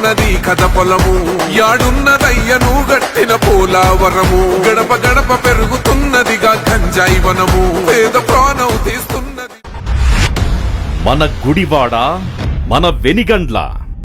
తడుస్తున్నది కథ పొలము. యాడున్నదయ్యను గట్టిన పోలావరము. గడప గడప పెరుగుతున్నదిగా గంజాయి వనము. పేద ప్రాణం తీస్తున్నది. మన గుడివాడ మన వెనిగండ్ల.